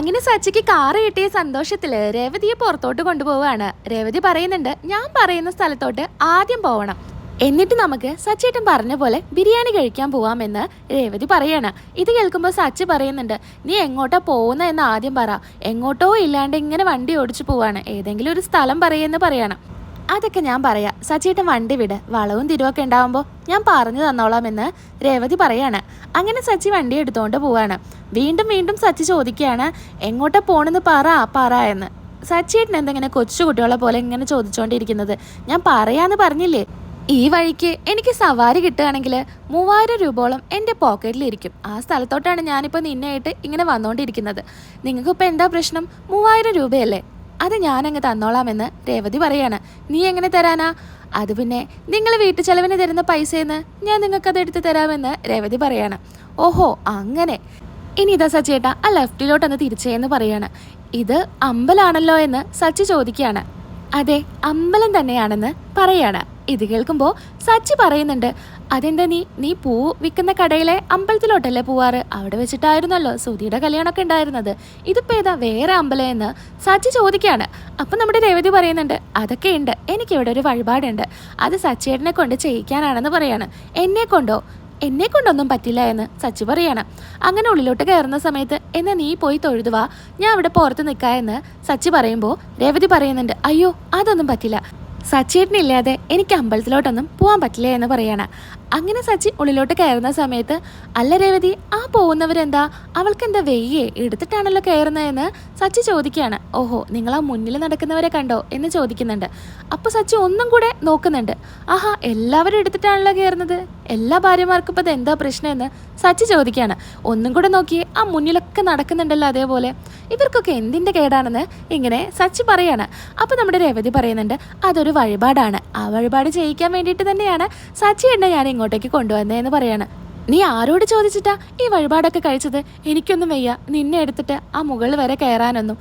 അങ്ങനെ സച്ചിക്ക് കാർ കിട്ടിയ സന്തോഷത്തിൽ രേവതിയെ പുറത്തോട്ട് കൊണ്ടുപോവാണ് രേവതി പറയുന്നുണ്ട് ഞാൻ പറയുന്ന സ്ഥലത്തോട്ട് ആദ്യം പോവണം. എന്നിട്ട് നമുക്ക് സച്ചേട്ടൻ പറഞ്ഞ പോലെ ബിരിയാണി കഴിക്കാൻ പോവാമെന്ന് രേവതി പറയാണ്. ഇത് കേൾക്കുമ്പോൾ സച്ചി പറയുന്നുണ്ട് നീ എങ്ങോട്ടാ പോകുന്ന എന്ന് ആദ്യം പറ. എങ്ങോട്ടോ ഇല്ലാണ്ട് ഇങ്ങനെ വണ്ടി ഓടിച്ചു പോവാണ്. ഏതെങ്കിലും ഒരു സ്ഥലം പറയുമെന്ന് പറയണം. അതൊക്കെ ഞാൻ പറയാം. സച്ചേട്ടൻ വണ്ടി വിട്. വളവും തിരുവൊക്കെ ഉണ്ടാവുമ്പോൾ ഞാൻ പറഞ്ഞു തന്നോളാം എന്ന് രേവതി പറയാണ്. അങ്ങനെ സച്ചി വണ്ടി എടുത്തുകൊണ്ട് പോവാണ്. വീണ്ടും വീണ്ടും സച്ചി ചോദിക്കുകയാണ് എങ്ങോട്ടാ പോണെന്ന് പറ പറ എന്ന്. സച്ചിയേട്ടൻ എന്തെങ്ങനെ കൊച്ചു കുട്ടികളെ പോലെ ഇങ്ങനെ ചോദിച്ചുകൊണ്ടിരിക്കുന്നത് ഞാൻ പറയാന്ന് പറഞ്ഞില്ലേ? ഈ വഴിക്ക് എനിക്ക് സവാരി കിട്ടുകയാണെങ്കിൽ മൂവായിരം രൂപയോളം എന്റെ പോക്കറ്റിലിരിക്കും ആ സ്ഥലത്തോട്ടാണ് ഞാനിപ്പോൾ നിന്നെയായിട്ട് ഇങ്ങനെ വന്നുകൊണ്ടിരിക്കുന്നത് നിങ്ങൾക്കിപ്പോൾ എന്താ പ്രശ്നം? മൂവായിരം രൂപയല്ലേ? അത് ഞാനങ്ങ് തന്നോളാമെന്ന് രേവതി പറയാണ്. നീ എങ്ങനെ തരാനാ? അത് പിന്നെ നിങ്ങൾ വീട്ടു ചെലവിന് തരുന്ന പൈസയെന്ന് ഞാൻ നിങ്ങൾക്കത് എടുത്ത് തരാമെന്ന് രേവതി പറയാണ്. ഓഹോ അങ്ങനെ. ഇനി ഇതാ സച്ചേട്ട ആ ലെഫ്റ്റിലോട്ടൊന്ന് തിരിച്ചേന്ന് പറയാണ്. ഇത് അമ്പലാണല്ലോ എന്ന് സച്ചി ചോദിക്കുകയാണ് അതെ അമ്പലം തന്നെയാണെന്ന് പറയാണ്. ഇത് കേൾക്കുമ്പോൾ സച്ചി പറയുന്നുണ്ട് അതെന്താ നീ നീ പൂ വിൽക്കുന്ന കടയിലെ അമ്പലത്തിലോട്ടല്ലേ പോവാറ്? അവിടെ വെച്ചിട്ടായിരുന്നല്ലോ സുധിയുടെ കല്യാണമൊക്കെ ഉണ്ടായിരുന്നത്. ഇതിപ്പോൾ ഏതാ വേറെ അമ്പലം എന്ന്? സച്ചി ചോദിക്കുകയാണ്. അപ്പം നമ്മുടെ രേവതി പറയുന്നുണ്ട് അതൊക്കെ ഉണ്ട്. എനിക്കിവിടെ ഒരു വഴിപാടുണ്ട്. അത് സച്ചേട്ടനെ കൊണ്ട് ചെയ്യിക്കാനാണെന്ന് പറയാണ്. എന്നെ കൊണ്ടോ? എന്നെ കൊണ്ടൊന്നും പറ്റില്ല എന്ന് സച്ചി പറയാണ്. അങ്ങനെ ഉള്ളിലോട്ട് കയറുന്ന സമയത്ത് എന്നാ നീ പോയി തൊഴുതുവാ ഞാൻ അവിടെ പുറത്ത് നിൽക്കാ എന്ന് സച്ചി പറയുമ്പോൾ രേവതി പറയുന്നുണ്ട് അയ്യോ അതൊന്നും പറ്റില്ല. സച്ചേട്ടനില്ലാതെ എനിക്ക് അമ്പലത്തിലോട്ടൊന്നും പോകാൻ പറ്റില്ല എന്ന് പറയാണ്. അങ്ങനെ സച്ചി ഉള്ളിലോട്ട് കയറുന്ന സമയത്ത് അല്ല രേവതി ആ പോകുന്നവരെന്താ? അവൾക്ക് എന്താ വെയ്യേ? എടുത്തിട്ടാണല്ലോ കയറുന്നതെന്ന് സച്ചി ചോദിക്കുകയാണ്. ഓഹോ നിങ്ങൾ ആ മുന്നിൽ നടക്കുന്നവരെ കണ്ടോ? എന്ന് ചോദിക്കുന്നുണ്ട്. അപ്പോൾ സച്ചി ഒന്നും കൂടെ നോക്കുന്നുണ്ട്. ആഹാ എല്ലാവരും എടുത്തിട്ടാണല്ലോ കയറുന്നത്? എല്ലാ ഭാര്യമാർക്കും ഇപ്പം എന്താ പ്രശ്നമെന്ന് സച്ചി ചോദിക്കുകയാണ്. ഒന്നും കൂടെ നോക്കി ആ മുന്നിലൊക്കെ നടക്കുന്നുണ്ടല്ലോ അതേപോലെ. ഇവർക്കൊക്കെ എന്തിന്റെ കേടാണെന്ന് ഇങ്ങനെ സച്ചി പറയാണ്. അപ്പോൾ നമ്മുടെ രേവതി പറയുന്നുണ്ട് അതൊരു വഴിപാടാണ്. ആ വഴിപാട് ചെയ്യിക്കാൻ വേണ്ടിയിട്ട് തന്നെയാണ് സച്ചി എണ്ണ ഞാൻ ഇങ്ങോട്ടേക്ക് കൊണ്ടുവന്നതെന്ന് പറയാണ്. നീ ആരോട് ചോദിച്ചിട്ടാ ഈ വഴിപാടൊക്കെ കഴിച്ചത്? എനിക്കൊന്നും വയ്യ. നിന്നെ എടുത്തിട്ട് ആ മുകളിൽ വരെ കയറാനൊന്നും.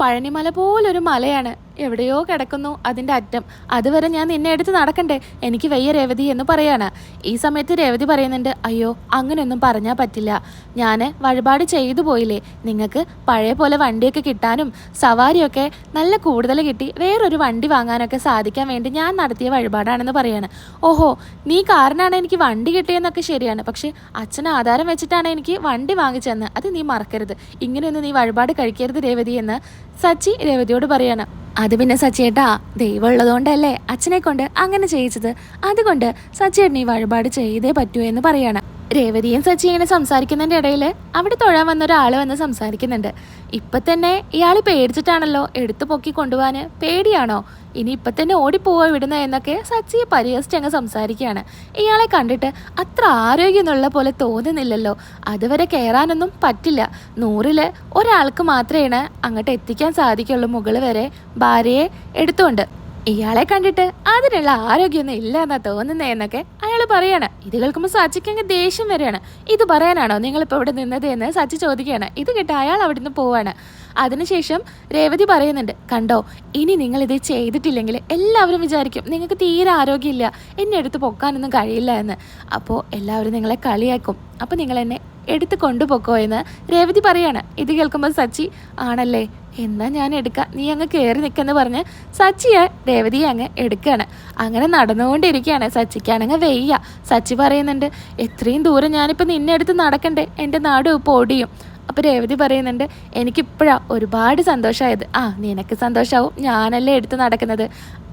പഴനിമല പോലൊരു മലയാണ്. എവിടെയോ കിടക്കുന്നു അതിന്റെ അറ്റം. അതുവരെ ഞാൻ നിന്നെ എടുത്ത് നടക്കണ്ടേ? എനിക്ക് വയ്യ രേവതി എന്ന് പറയാണ്. ഈ സമയത്ത് രേവതി പറയുന്നുണ്ട് അയ്യോ അങ്ങനെയൊന്നും പറഞ്ഞാൽ പറ്റില്ല. ഞാൻ വഴിപാട് ചെയ്തു പോയില്ലേ? നിങ്ങൾക്ക് പഴയ പോലെ വണ്ടിയൊക്കെ കിട്ടാനും സവാരിയൊക്കെ നല്ല കൂടുതൽ കിട്ടി വേറൊരു വണ്ടി വാങ്ങാനൊക്കെ സാധിക്കാൻ വേണ്ടി ഞാൻ നടത്തിയ വഴിപാടാണെന്ന് പറയാണ്. ഓഹോ നീ കാരനാണ് എനിക്ക് വണ്ടി കിട്ടിയെന്നൊക്കെ ശരിയാണ്. പക്ഷേ അച്ഛൻ ആധാരം വെച്ചിട്ടാണ് എനിക്ക് വണ്ടി വാങ്ങിച്ചെന്ന് അത് നീ മറക്കരുത്. ഇങ്ങനെയൊന്നും നീ വഴിപാട് കഴിക്കരുത് രേവതി എന്ന് സച്ചി രേവതിയോട് പറയാണ്. അത് പിന്നെ സച്ചിയേട്ടാ ദൈവമുള്ളതുകൊണ്ടല്ലേ അച്ഛനെ കൊണ്ട് അങ്ങനെ ചെയ്യിച്ചത്. അതുകൊണ്ട് സച്ചേട്ടൻ ഈ വഴിപാട് ചെയ്തേ പറ്റൂ എന്ന് പറയാണ്. രേവതിയും സച്ചി ഇങ്ങനെ സംസാരിക്കുന്നതിന്റെ ഇടയിൽ അവിടെ തൊഴാൻ വന്ന ഒരാൾ വന്ന് സംസാരിക്കുന്നുണ്ട്. ഇപ്പം തന്നെ ഇയാൾ പേടിച്ചിട്ടാണല്ലോ എടുത്തു പൊക്കി കൊണ്ടുപോകാൻ പേടിയാണോ? ഇനി ഇപ്പം തന്നെ ഓടിപ്പോവാ വിടുന്ന എന്നൊക്കെ സച്ചിയെ പരിഹസിച്ച് അങ്ങ് സംസാരിക്കുകയാണ്. ഇയാളെ കണ്ടിട്ട് അത്ര ആരോഗ്യമെന്നുള്ള പോലെ തോന്നുന്നില്ലല്ലോ. അതുവരെ കയറാനൊന്നും പറ്റില്ല. നൂറിൽ ഒരാൾക്ക് മാത്രമേ അങ്ങോട്ട് എത്തിക്കാൻ സാധിക്കുള്ളൂ മുകളിൽ വരെ ഭാര്യയെ എടുത്തുകൊണ്ട്. ഇയാളെ കണ്ടിട്ട് അതിനുള്ള ആരോഗ്യമൊന്നും ഇല്ല എന്നാ തോന്നുന്നേ എന്നൊക്കെ അയാൾ പറയാണ്. ഇത് കേൾക്കുമ്പോൾ സച്ചിക്ക് അങ്ങ് ദേഷ്യം വരികയാണ്. ഇത് പറയാനാണോ നിങ്ങൾ നിങ്ങളിപ്പോൾ ഇവിടെ നിന്നത് എന്ന് സച്ചി ചോദിക്കുകയാണ്. ഇത് കേട്ട് അയാൾ അവിടെ നിന്ന് പോവാണ്. അതിനുശേഷം രേവതി പറയുന്നുണ്ട് കണ്ടോ ഇനി നിങ്ങൾ ഇത് ചെയ്തിട്ടില്ലെങ്കിൽ എല്ലാവരും വിചാരിക്കും നിങ്ങൾക്ക് തീരെ ആരോഗ്യമില്ല. എന്നെ എടുത്ത് പൊക്കാനൊന്നും കഴിയില്ല എന്ന്. അപ്പോൾ എല്ലാവരും നിങ്ങളെ കളിയാക്കും. അപ്പോൾ നിങ്ങൾ എന്നെ എടുത്ത് കൊണ്ടുപോക്കോ എന്ന് രേവതി പറയാണ്. ഇത് കേൾക്കുമ്പോൾ സച്ചി ആണല്ലേ? എന്നാ ഞാൻ എടുക്കാം. നീ അങ്ങ് കയറി നിൽക്കെന്ന് പറഞ്ഞ് സച്ചിയെ രേവതിയെ അങ്ങ് എടുക്കുകയാണ് അങ്ങനെ നടന്നുകൊണ്ടിരിക്കുകയാണ്. സച്ചിക്കാണെങ്കിൽ വെയ്യ. സച്ചി പറയുന്നുണ്ട് എത്രയും ദൂരം ഞാനിപ്പോൾ നിന്നെ എടുത്ത് നടക്കണ്ടേ? എന്റെ നാട് പൊടിയും അപ്പോൾ രേവതി പറയുന്നുണ്ട് എനിക്കിപ്പോഴാണ് ഒരുപാട് സന്തോഷമായത്. ആ നിനക്ക് സന്തോഷമാവും ഞാനല്ലേ എടുത്ത് നടക്കുന്നത്.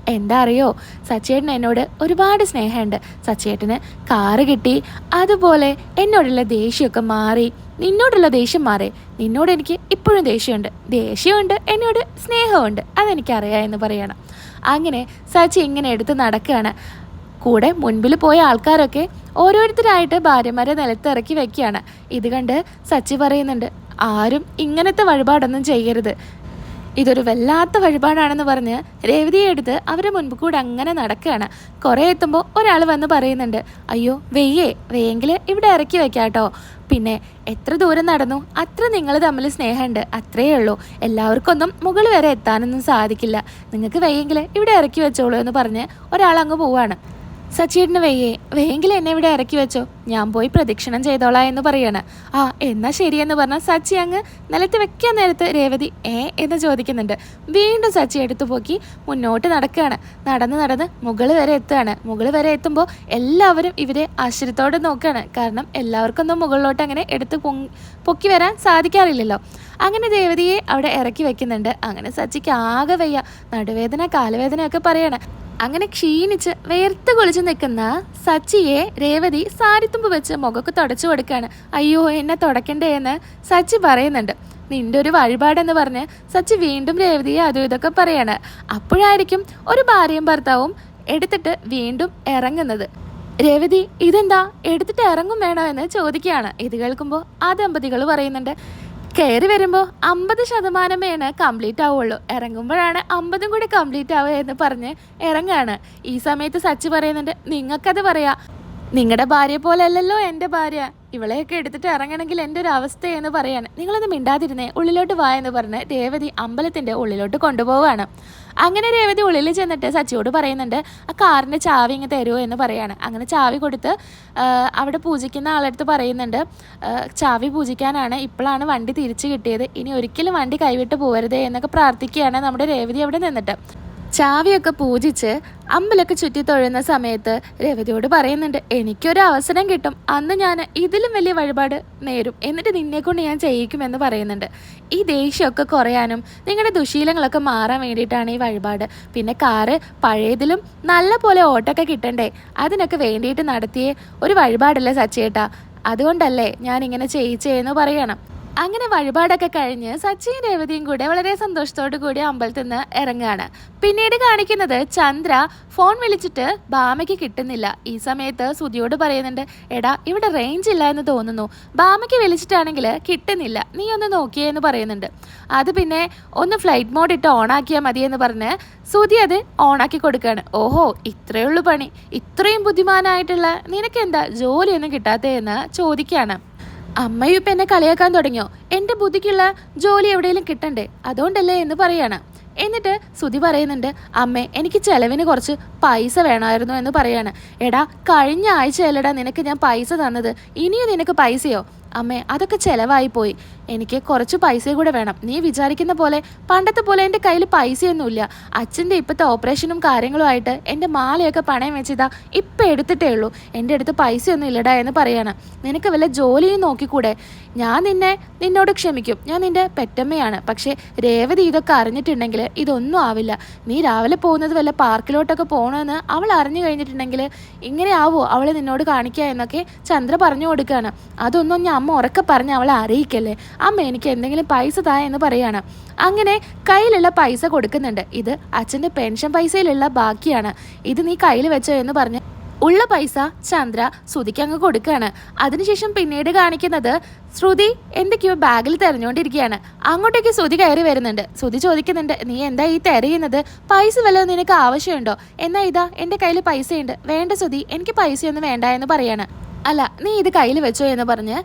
എന്താ അറിയോ? സച്ചേട്ടൻ എന്നോട് ഒരുപാട് സ്നേഹമുണ്ട്. സച്ചേട്ടന് കാറ് കിട്ടി അതുപോലെ എന്നോടുള്ള ദേഷ്യമൊക്കെ മാറി. നിന്നോടുള്ള ദേഷ്യം മാറി. നിന്നോട് എനിക്ക് ഇപ്പോഴും ദേഷ്യമുണ്ട്. ദേഷ്യമുണ്ട് എന്നോട് സ്നേഹമുണ്ട്. അതെനിക്കറിയാം എന്ന് പറയണം. അങ്ങനെ സച്ചി ഇങ്ങനെ എടുത്ത് നടക്കുകയാണ്. കൂടെ മുൻപിൽ പോയ ആൾക്കാരൊക്കെ ഓരോരുത്തരായിട്ട് ഭാര്യമാരെ നിലത്തിറക്കി വെക്കുകയാണ്. ഇത് കണ്ട് സച്ചി പറയുന്നുണ്ട് ആരും ഇങ്ങനത്തെ വഴിപാടൊന്നും ചെയ്യരുത്. ഇതൊരു വല്ലാത്ത വഴിപാടാണെന്ന് പറഞ്ഞ് രേവതിയെ എടുത്ത് അവരെ മുൻപ് കൂടെ അങ്ങനെ നടക്കുകയാണ്. കുറേ എത്തുമ്പോൾ ഒരാൾ വന്ന് പറയുന്നുണ്ട് അയ്യോ വെയ്യേ വെയ്യെങ്കിൽ ഇവിടെ ഇറക്കി വെക്കാട്ടോ. പിന്നെ എത്ര ദൂരം നടന്നു? അത്ര നിങ്ങൾ തമ്മിൽ സ്നേഹമുണ്ട് അത്രയേ ഉള്ളൂ. എല്ലാവർക്കൊന്നും മുകളിൽ വരെ എത്താനൊന്നും സാധിക്കില്ല. നിങ്ങൾക്ക് വെയ്യെങ്കിൽ ഇവിടെ ഇറക്കി വെച്ചോളൂ എന്ന് പറഞ്ഞ് ഒരാൾ അങ്ങ് പോവാണ്. സച്ചിയേട്ടന് വെയ്യേ വെയെങ്കിൽ എന്നെ ഇവിടെ ഇറക്കി വെച്ചോ. ഞാൻ പോയി പ്രദക്ഷിണം ചെയ്തോളാം എന്ന് പറയാണ്. ആ എന്നാ ശരിയെന്ന് പറഞ്ഞാൽ സച്ചി അങ്ങ് നിലത്ത് വെക്കാൻ നേരത്ത് രേവതി ഏ എന്ന് ചോദിക്കുന്നുണ്ട്. വീണ്ടും സച്ചി എടുത്തു പോക്കി മുന്നോട്ട് നടക്കുകയാണ് നടന്ന് നടന്ന് മുകളിൽ വരെ എത്തുകയാണ്. മുകളിൽ വരെ എത്തുമ്പോൾ എല്ലാവരും ഇവരെ ആശ്ചര്യത്തോടെ നോക്കുകയാണ് കാരണം എല്ലാവർക്കൊന്നും മുകളിലോട്ട് അങ്ങനെ എടുത്ത് പൊക്കി വരാൻ സാധിക്കാറില്ലല്ലോ. അങ്ങനെ ദേവതയെ അവിടെ ഇറക്കി വെക്കുന്നുണ്ട്. അങ്ങനെ സച്ചിക്ക് ആകെ വയ്യ. നടുവേദന കാലുവേദനയൊക്കെ പറയാണ്. അങ്ങനെ ക്ഷീണിച്ച് വേർത്ത് കുളിച്ച് നിൽക്കുന്ന സച്ചിയെ രേവതി സാരിത്തുമ്പ് വെച്ച് മുഖക്ക് തുടച്ചു കൊടുക്കുകയാണ് അയ്യോ എന്നെ തുടക്കണ്ടേ എന്ന് സച്ചി പറയുന്നുണ്ട്. നിന്റെ ഒരു വഴിപാടെന്ന് പറഞ്ഞ് സച്ചി വീണ്ടും രേവതിയെ അതും ഇതൊക്കെ പറയാണ്. അപ്പോഴായിരിക്കും ഒരു ഭാര്യയും ഭർത്താവും എടുത്തിട്ട് വീണ്ടും ഇറങ്ങുന്നത്. രേവതി ഇതെന്താ? എടുത്തിട്ട് ഇറങ്ങും വേണോ? എന്ന് ചോദിക്കുകയാണ്. ഇത് കേൾക്കുമ്പോൾ ആ ദമ്പതികൾ പറയുന്നുണ്ട്. കയറി വരുമ്പോൾ അമ്പത് ശതമാനമേണ് കംപ്ലീറ്റ് ആവുള്ളൂ. ഇറങ്ങുമ്പോഴാണ് അമ്പതും കൂടി കംപ്ലീറ്റ് ആവുക എന്ന് പറഞ്ഞ് ഇറങ്ങാണ്. ഈ സമയത്ത് സച്ചി പറയുന്നുണ്ട് നിങ്ങൾക്കത് പറയാ. നിങ്ങളുടെ ഭാര്യ പോലെ അല്ലല്ലോ എന്റെ ഭാര്യ. ഇവളെയൊക്കെ എടുത്തിട്ട് ഇറങ്ങണമെങ്കിൽ എന്റെ ഒരു അവസ്ഥയെന്ന് പറയാണ്. നിങ്ങളൊന്ന് മിണ്ടാതിരുന്നേ. ഉള്ളിലോട്ട് വാ എന്ന് പറഞ്ഞ് രേവതി അമ്പലത്തിന്റെ ഉള്ളിലോട്ട് കൊണ്ടുപോവാണ്. അങ്ങനെ രേവതി ഉള്ളിൽ ചെന്നിട്ട് സച്ചിയോട് പറയുന്നുണ്ട് ആ കാറിന്റെ ചാവി ഇങ്ങ് തരുമോ എന്ന് പറയാണ്. അങ്ങനെ ചാവി കൊടുത്ത് അവിടെ പൂജിക്കുന്ന ആളടുത്ത് പറയുന്നുണ്ട് ചാവി പൂജിക്കാനാണ് ഇപ്പോഴാണ് വണ്ടി തിരിച്ചു കിട്ടിയത്. ഇനി ഒരിക്കലും വണ്ടി കൈവിട്ട് പോകരുതേ എന്നൊക്കെ പ്രാർത്ഥിക്കുകയാണ് നമ്മുടെ രേവതി അവിടെ നിന്നിട്ട്. ചാവിയൊക്കെ പൂജിച്ച് അമ്പലൊക്കെ ചുറ്റി തൊഴുന്ന സമയത്ത് രവതിയോട് പറയുന്നുണ്ട് എനിക്കൊരു അവസരം കിട്ടും. അന്ന് ഞാൻ ഇതിലും വലിയ വഴിപാട് നേരും. എന്നിട്ട് നിന്നെക്കൊണ്ട് ഞാൻ ചെയ്യിക്കുമെന്ന് പറയുന്നുണ്ട്. ഈ ദേഷ്യമൊക്കെ കുറയാനും നിങ്ങളുടെ ദുശീലങ്ങളൊക്കെ മാറാൻ വേണ്ടിയിട്ടാണ് ഈ വഴിപാട്. പിന്നെ കാറ് പഴയതിലും നല്ല പോലെ ഓട്ടൊക്കെ കിട്ടണ്ടേ? അതിനൊക്കെ വേണ്ടിയിട്ട് നടത്തിയ ഒരു വഴിപാടല്ലേ സച്ചേട്ടാ. അതുകൊണ്ടല്ലേ ഞാൻ ഇങ്ങനെ ചെയ്യിച്ചേന്ന് പറയണം. അങ്ങനെ വഴിപാടൊക്കെ കഴിഞ്ഞ് സച്ചിൻ രേവതിയും കൂടെ വളരെ സന്തോഷത്തോടു കൂടി അമ്പലത്തിൽ നിന്ന് ഇറങ്ങുകയാണ്. പിന്നീട് കാണിക്കുന്നത് ചന്ദ്ര ഫോൺ വിളിച്ചിട്ട് ബാമയ്ക്ക് കിട്ടുന്നില്ല. ഈ സമയത്ത് സുധിയോട് പറയുന്നുണ്ട് എടാ ഇവിടെ റേഞ്ച് ഇല്ല എന്ന് തോന്നുന്നു. ബാമയ്ക്ക് വിളിച്ചിട്ടാണെങ്കിൽ കിട്ടുന്നില്ല. നീ ഒന്ന് നോക്കിയേ എന്ന് പറയുന്നുണ്ട്. അത് പിന്നെ ഒന്ന് ഫ്ലൈറ്റ് മോഡ് ഇട്ട് ഓണാക്കിയാൽ മതി എന്ന് പറഞ്ഞ് സുധി അത് ഓണാക്കി കൊടുക്കുകയാണ്. ഓഹോ ഇത്രയേ ഉള്ളൂ പണി. ഇത്രയും ബുദ്ധിമാനായിട്ടുള്ള നിനക്കെന്താ? ജോലിയൊന്നും കിട്ടാത്തേ എന്ന് ചോദിക്കുകയാണ്. അമ്മയും ഇപ്പം എന്നെ കളിയാക്കാൻ തുടങ്ങിയോ? എന്റെ ബുദ്ധിക്കുള്ള ജോലി എവിടെയെങ്കിലും കിട്ടണ്ടേ? അതുകൊണ്ടല്ലേ എന്ന് പറയാണ്. എന്നിട്ട് സുതി പറയുന്നുണ്ട് അമ്മേ എനിക്ക് ചെലവിന് കുറച്ച് പൈസ വേണമായിരുന്നു എന്ന് പറയാണ്. എടാ കഴിഞ്ഞ ആഴ്ചയല്ലടാ നിനക്ക് ഞാൻ പൈസ തന്നത്. ഇനിയും നിനക്ക് പൈസയോ? അമ്മേ അതൊക്കെ ചെലവായി പോയി. എനിക്ക് കുറച്ച് പൈസ കൂടെ വേണം. നീ വിചാരിക്കുന്ന പോലെ പണ്ടത്തെ പോലെ എന്റെ കയ്യിൽ പൈസയൊന്നുമില്ല. അച്ഛന്റെ ഇപ്പോഴത്തെ ഓപ്പറേഷനും കാര്യങ്ങളുമായിട്ട് എന്റെ മാലയൊക്കെ പണയം വെച്ചതാ ഇപ്പം എടുത്തിട്ടേ ഉള്ളൂ. എന്റെ അടുത്ത് പൈസയൊന്നും ഇല്ലടാ എന്ന് പറയാണ്. നിനക്ക് വല്ല ജോലിയും നോക്കിക്കൂടെ? ഞാൻ നിന്നെ നിന്നോട് ക്ഷമിക്കും. ഞാൻ നിന്റെ പെറ്റമ്മയാണ്. പക്ഷേ രേവതി ഇതൊക്കെ അറിഞ്ഞിട്ടുണ്ടെങ്കിൽ ഇതൊന്നും ആവില്ല. നീ രാവിലെ പോകുന്നത് വല്ല പാർക്കിലോട്ടൊക്കെ പോകണമെന്ന് അവൾ അറിഞ്ഞു കഴിഞ്ഞിട്ടുണ്ടെങ്കിൽ ഇങ്ങനെ ആവോ അവൾ നിന്നോട് കാണിക്കുക എന്നൊക്കെ ചന്ദ്ര പറഞ്ഞു കൊടുക്കുകയാണ് അതൊന്നും ഞാൻ അമ്മ ഉറക്കെ പറഞ്ഞ് അവളെ അറിയിക്കല്ലേ? അമ്മ എനിക്ക് എന്തെങ്കിലും പൈസ താ എന്ന് പറയാണ്. അങ്ങനെ കയ്യിലുള്ള പൈസ കൊടുക്കുന്നുണ്ട്. ഇത് അച്ഛന്റെ പെൻഷൻ പൈസയിലുള്ള ബാക്കിയാണ്. ഇത് നീ കയ്യിൽ വെച്ചോ എന്ന് പറഞ്ഞ് ഉള്ള പൈസ ചന്ദ്ര ശ്രുതിക്ക് അങ്ങ് കൊടുക്കുകയാണ്. അതിനുശേഷം പിന്നീട് കാണിക്കുന്നത് ശ്രുതി എന്തൊക്കെയോ ബാഗിൽ തെരഞ്ഞുകൊണ്ടിരിക്കുകയാണ് അങ്ങോട്ടേക്ക് ശ്രുതി കയറി വരുന്നുണ്ട്. ശ്രുതി ചോദിക്കുന്നുണ്ട് നീ എന്താ ഈ തെരയുന്നത് പൈസ വല്ലതും നിനക്ക് ആവശ്യമുണ്ടോ? എന്നാ ഇതാ എന്റെ കയ്യിൽ പൈസയുണ്ട്. വേണ്ട ശ്രുതി എനിക്ക് പൈസയൊന്നും വേണ്ട എന്ന് പറയാണ്. അല്ല നീ ഇത് കയ്യിൽ വെച്ചോ എന്ന് പറഞ്ഞ്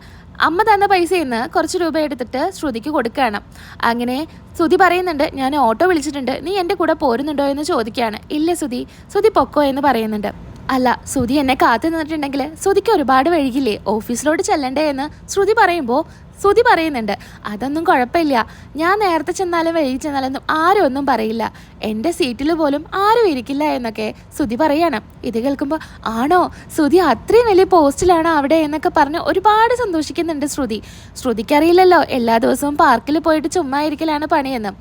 അമ്മ തന്ന പൈസയിൽ നിന്ന് കുറച്ച് രൂപ എടുത്തിട്ട് ശ്രുതിക്ക് കൊടുക്കുകയാണ്. അങ്ങനെ ശ്രുതി പറയുന്നുണ്ട് ഞാൻ ഓട്ടോ വിളിച്ചിട്ടുണ്ട് നീ എന്റെ കൂടെ പോരുന്നുണ്ടോ എന്ന് ചോദിക്കുകയാണ്. ഇല്ല ശ്രുതി ശ്രുതി പൊക്കോ എന്ന് പറയുന്നുണ്ട്. അല്ല ശ്രുതി എന്നെ കാത്തു നിന്നിട്ടുണ്ടെങ്കിൽ ശ്രുതിക്ക് ഒരുപാട് വൈകില്ലേ ഓഫീസിലോട്ട് ചെല്ലണ്ടേ എന്ന് ശ്രുതി പറയുമ്പോൾ ശ്രുതി പറയുന്നുണ്ട് അതൊന്നും കുഴപ്പമില്ല. ഞാൻ നേരത്തെ ചെന്നാലും വൈകി ചെന്നാലൊന്നും ആരും ഒന്നും പറയില്ല. എന്റെ സീറ്റിൽ പോലും ആരും ഇരിക്കില്ല എന്നൊക്കെ ശ്രുതി പറയണം. ഇത് കേൾക്കുമ്പോൾ ആണോ? ശ്രുതി അത്രയും വലിയ പോസ്റ്റിലാണോ അവിടെ? എന്നൊക്കെ പറഞ്ഞ് ഒരുപാട് സന്തോഷിക്കുന്നുണ്ട് ശ്രുതി. ശ്രുതിക്കറിയില്ലല്ലോ എല്ലാ ദിവസവും പാർക്കിൽ പോയിട്ട് ചുമ്മാ ഇരിക്കലാണ് പണിയെന്ന്.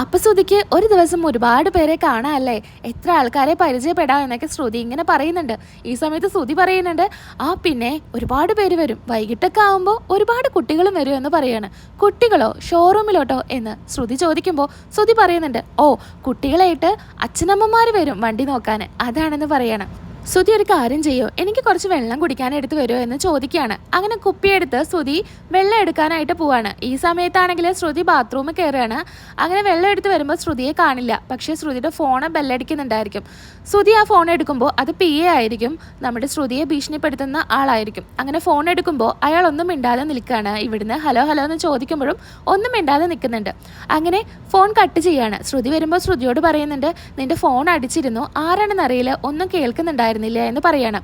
അപ്പൊ ശ്രുതിക്ക് ഒരു ദിവസം ഒരുപാട് പേരെ കാണാമല്ലേ എത്ര ആൾക്കാരെ പരിചയപ്പെടാം എന്നൊക്കെ ശ്രുതി ഇങ്ങനെ പറയുന്നുണ്ട്. ഈ സമയത്ത് ശ്രുതി പറയുന്നുണ്ട് ആ പിന്നെ ഒരുപാട് പേര് വരും. വൈകിട്ടൊക്കെ ആകുമ്പോൾ ഒരുപാട് കുട്ടികളും വരും എന്ന് പറയാണ്. കുട്ടികളോ? ഷോറൂമിലോട്ടോ എന്ന് ശ്രുതി ചോദിക്കുമ്പോൾ ശ്രുതി പറയുന്നുണ്ട് ഓ കുട്ടികളായിട്ട് അച്ഛനമ്മമാർ വരും വണ്ടി നോക്കാൻ അതാണെന്ന് പറയണം. സുധി ഒരു കാര്യം ചെയ്യോ? എനിക്ക് കുറച്ച് വെള്ളം കുടിക്കാൻ എടുത്ത് വരുമോ എന്ന് ചോദിക്കുകയാണ്. അങ്ങനെ കുപ്പിയെടുത്ത് സുധി വെള്ളം എടുക്കാനായിട്ട് പോവാണ്. ഈ സമയത്താണെങ്കിൽ ശ്രുതി ബാത്റൂമിൽ കയറുകയാണ്. അങ്ങനെ വെള്ളം എടുത്ത് വരുമ്പോൾ ശ്രുതിയെ കാണില്ല. പക്ഷേ ശ്രുതിയുടെ ഫോൺ ബെല്ലടിക്കുന്നുണ്ടായിരിക്കും. സുതി ആ ഫോൺ എടുക്കുമ്പോൾ അത് പി എ ആയിരിക്കും. നമ്മുടെ ശ്രുതിയെ ഭീഷണിപ്പെടുത്തുന്ന ആളായിരിക്കും. അങ്ങനെ ഫോൺ എടുക്കുമ്പോൾ അയാൾ ഒന്നും മിണ്ടാതെ നിൽക്കുകയാണ്. ഇവിടുന്ന് ഹലോ ഹലോ എന്ന് ചോദിക്കുമ്പോഴും ഒന്നും മിണ്ടാതെ നിൽക്കുന്നുണ്ട്. അങ്ങനെ ഫോൺ കട്ട് ചെയ്യാണ്. ശ്രുതി വരുമ്പോൾ ശ്രുതിയോട് പറയുന്നുണ്ട് നിന്റെ ഫോൺ അടിച്ചിരുന്നു. ആരാണെന്നറിയില്ല. ഒന്നും കേൾക്കുന്നുണ്ടായിരുന്നില്ല. തരുന്നില്ല എന്ന് പറയണം.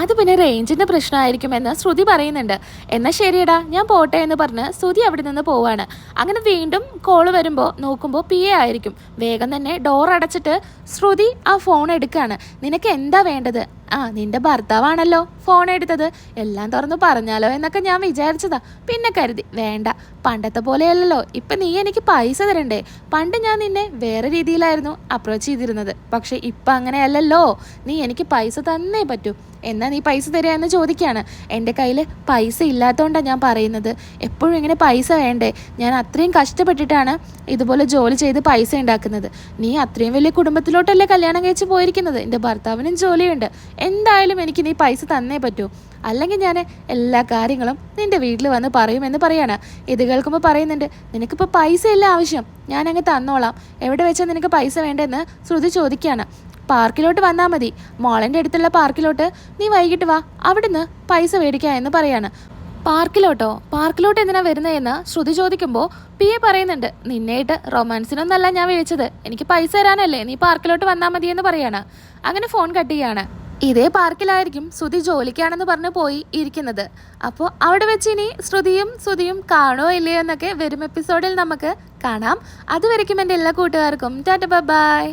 അത് പിന്നെ റേഞ്ചിന്റെ പ്രശ്നമായിരിക്കുമെന്ന് ശ്രുതി പറയുന്നുണ്ട്. എന്നാൽ ശരിയടാ ഞാൻ പോട്ടെ എന്ന് പറഞ്ഞ് ശ്രുതി അവിടെ നിന്ന് പോവാണ്. അങ്ങനെ വീണ്ടും കോൾ വരുമ്പോൾ നോക്കുമ്പോൾ പി എ ആയിരിക്കും. വേഗം തന്നെ ഡോർ അടച്ചിട്ട് ശ്രുതി ആ ഫോൺ എടുക്കുകയാണ് നിനക്ക് എന്താ വേണ്ടത്? ആ നിന്റെ ഭർത്താവാണല്ലോ ഫോൺ എടുത്തത്. എല്ലാം തുറന്നു പറഞ്ഞാലോ എന്നൊക്കെ ഞാൻ വിചാരിച്ചതാ. പിന്നെ കരുതി വേണ്ട പണ്ടത്തെ പോലെയല്ലല്ലോ. ഇപ്പം നീ എനിക്ക് പൈസ തരണ്ടേ. പണ്ട് ഞാൻ നിന്നെ വേറെ രീതിയിലായിരുന്നു അപ്രോച്ച് ചെയ്തിരുന്നത്. പക്ഷെ ഇപ്പം അങ്ങനെയല്ലല്ലോ. നീ എനിക്ക് പൈസ തന്നേ പറ്റൂ. എന്നാ നീ പൈസ തരിക എന്ന് ചോദിക്കുകയാണ് എന്റെ കയ്യിൽ പൈസ ഇല്ലാത്തതുകൊണ്ടാണ് ഞാൻ പറയുന്നത്. എപ്പോഴും ഇങ്ങനെ പൈസ വേണ്ടേ? ഞാൻ അത്രയും കഷ്ടപ്പെട്ടിട്ടാണ് ഇതുപോലെ ജോലി ചെയ്ത് പൈസ ഉണ്ടാക്കുന്നത്. നീ അത്രയും വലിയ കുടുംബത്തിലോട്ടല്ലേ കല്യാണം കഴിച്ച് പോയിരിക്കുന്നത്? എന്റെ ഭർത്താവിനും ജോലിയുണ്ട്. എന്തായാലും എനിക്ക് നീ പൈസ തന്നേ പറ്റൂ. അല്ലെങ്കിൽ ഞാൻ എല്ലാ കാര്യങ്ങളും നിന്റെ വീട്ടിൽ വന്ന് പറയുമെന്ന് പറയാണ്. ഇത് കേൾക്കുമ്പോൾ പറയുന്നുണ്ട് നിനക്കിപ്പോൾ പൈസ ഇല്ല ആവശ്യം. ഞാൻ അങ്ങ് തന്നോളാം. എവിടെ വെച്ചാൽ നിനക്ക് പൈസ വേണ്ടെന്ന് ശ്രുതി ചോദിക്കുകയാണ് പാർക്കിലോട്ട് വന്നാൽ മതി. മോളന്റെ അടുത്തുള്ള പാർക്കിലോട്ട് നീ വൈകിട്ട് വാ. അവിടുന്ന് പൈസ മേടിക്കാം എന്ന് പറയാണ്. പാർക്കിലോട്ടോ? പാർക്കിലോട്ട് എന്തിനാ വരുന്നതെന്ന് ശ്രുതി ചോദിക്കുമ്പോൾ പി എ പറയുന്നുണ്ട് നിന്നെയിട്ട് റൊമാൻസിനൊന്നല്ല ഞാൻ വിളിച്ചത്. എനിക്ക് പൈസ തരാനല്ലേ നീ പാർക്കിലോട്ട് വന്നാൽ എന്ന് പറയാണ്. അങ്ങനെ ഫോൺ കട്ട് ചെയ്യാണ്. ഇതേ പാർക്കിലായിരിക്കും ശ്രുതി ജോലിക്കാണെന്ന് പറഞ്ഞ് പോയി ഇരിക്കുന്നത്. അപ്പോൾ അവിടെ വെച്ച് ഇനി ശ്രുതിയും ശ്രുതിയും കാണുമോ ഇല്ലയോ എന്നൊക്കെ വരും എപ്പിസോഡിൽ നമുക്ക് കാണാം. അതുവരയ്ക്കും എന്റെ എല്ലാ കൂട്ടുകാർക്കും. Tata bye.